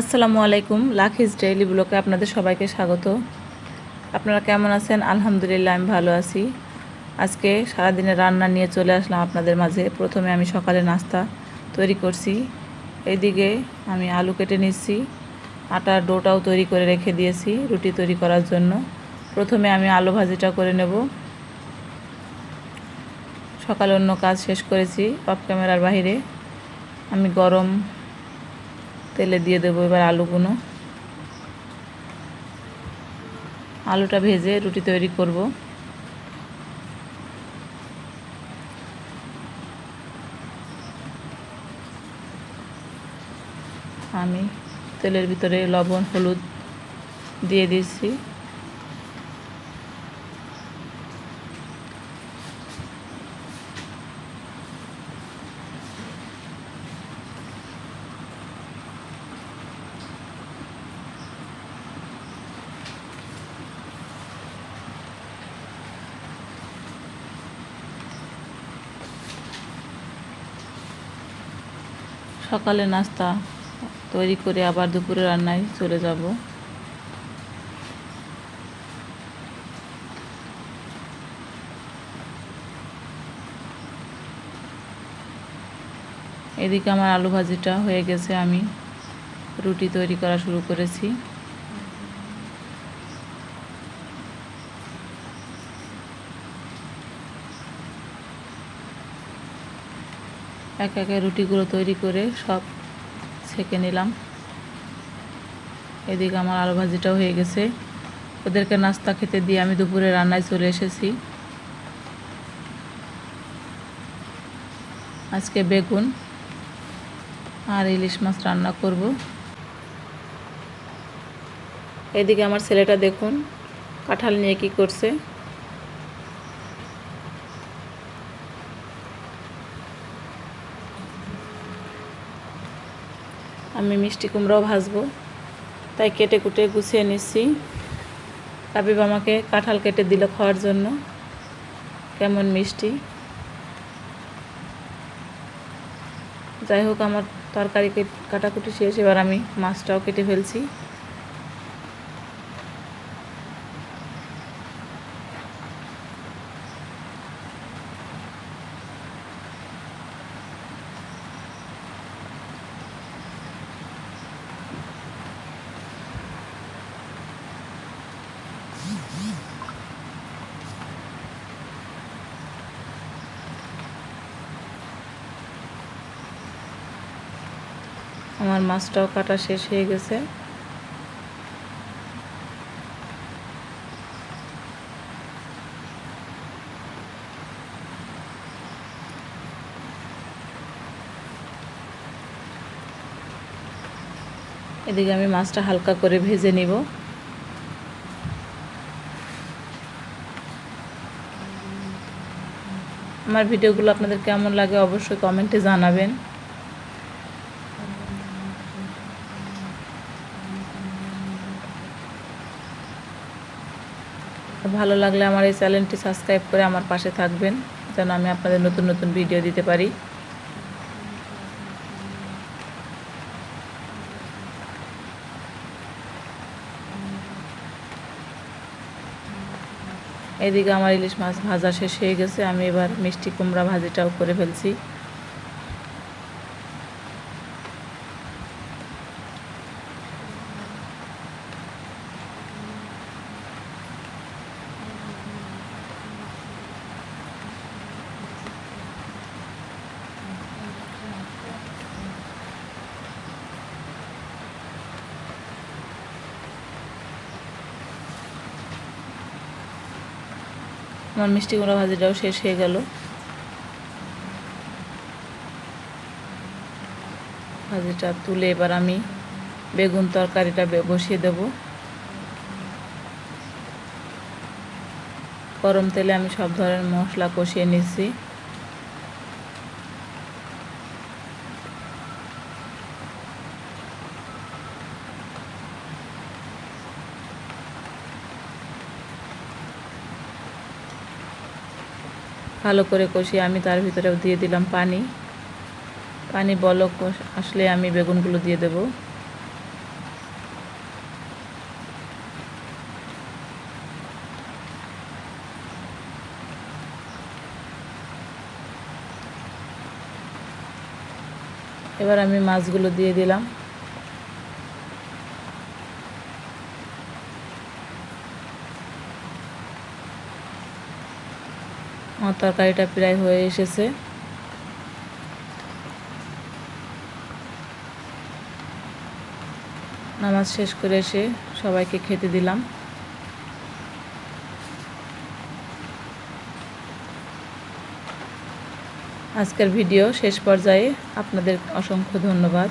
আসসালামু আলাইকুম লাখিস ডেইলি ব্লকে আপনাদের সবাইকে স্বাগত। আপনারা কেমন আছেন? আলহামদুলিল্লাহ, আমি ভালো আছি। আজকে সারাদিনের রান্না নিয়ে চলে আসলাম আপনাদের মাঝে। প্রথমে আমি সকালে নাস্তা তৈরি করছি। এইদিকে আমি আলু কেটে নিচ্ছি, আটার ডোটাও তৈরি করে রেখে দিয়েছি রুটি তৈরি করার জন্য। প্রথমে আমি আলু ভাজিটা করে নেব। সকালে অন্য কাজ শেষ করেছি, অফ ক্যামেরার বাইরে আমি গরম তেলে দিয়ে দেবো এবার আলুগুলো। আলুটা ভেজে রুটি তৈরি করব। আমি তেলের ভিতরে লবণ, হলুদ দিয়ে দিয়েছি। সকালে নাস্তা তৈরি করে আবার দুপুরে রান্নায় চলে যাব। এদিকে আমার আলু ভাজিটা হয়ে গেছে, আমি রুটি তৈরি করা শুরু করেছি। এক একে রুটিগুলো তৈরি করে সব ছেঁকে নিলাম। এদিকে আমার আলু ভাজিটাও হয়ে গেছে। ওদেরকে নাস্তা খেতে দিয়ে আমি দুপুরে রান্নায় চলে এসেছি। আজকে বেগুন আর ইলিশ মাছ রান্না করব। এদিকে আমার ছেলেটা দেখুন, কাঁঠাল নিয়ে কি করছে। আমি মিষ্টি কুমড়াও ভাজবো। তাই কেটে কুটে গুছিয়ে নিচ্ছি। আবিব আমাকে কাঁঠাল কেটে দিল খাওয়ার জন্য। কেমন মিষ্টি। যাই হোক, আমার তরকারি কাটাকুটি শেষ। এবার আমি মাছটাও কেটে ফেলছি। আমার মাছটাও কাটা শেষ হয়ে গেছে। এদিকে আমি মাছটা হালকা করে ভেজে নিব। আমার ভিডিওগুলো আপনাদের কেমন লাগে অবশ্যই কমেন্টে জানাবেন। ভালো লাগলে আমার এই চ্যানেলটি সাবস্ক্রাইব করে আমার পাশে থাকবেন, যেন আমি আপনাদের নতুন নতুন ভিডিও দিতে পারি। এদিকে আমার ইলিশ মাছ ভাজা শেষ হয়ে গেছে, আমি এবার মিষ্টি কুমড়া ভাজিটাও করে ফেলছি। আমার মিষ্টি কুমড়া ভাজিটাও শেষ হয়ে গেল। ভাজিটা তুলে এবার আমি বেগুন তরকারিটা বসিয়ে দেব। গরম তেলে আমি সব ধরনের মশলা কষিয়ে নিচ্ছি ভালো করে কষিয়ে আমি তার ভিতরে দিয়ে দিলাম পানি। পানি বলক আসলে আমি বেগুনগুলো দিয়ে দেব। এবার আমি মাছগুলো দিয়ে দিলাম। আমার তরকারিটা প্রায় হয়ে এসেছে। নামাজ শেষ করে এসে সবাইকে খেতে দিলাম। আজকের ভিডিও শেষ পর্যায়ে। আপনাদের অসংখ্য ধন্যবাদ।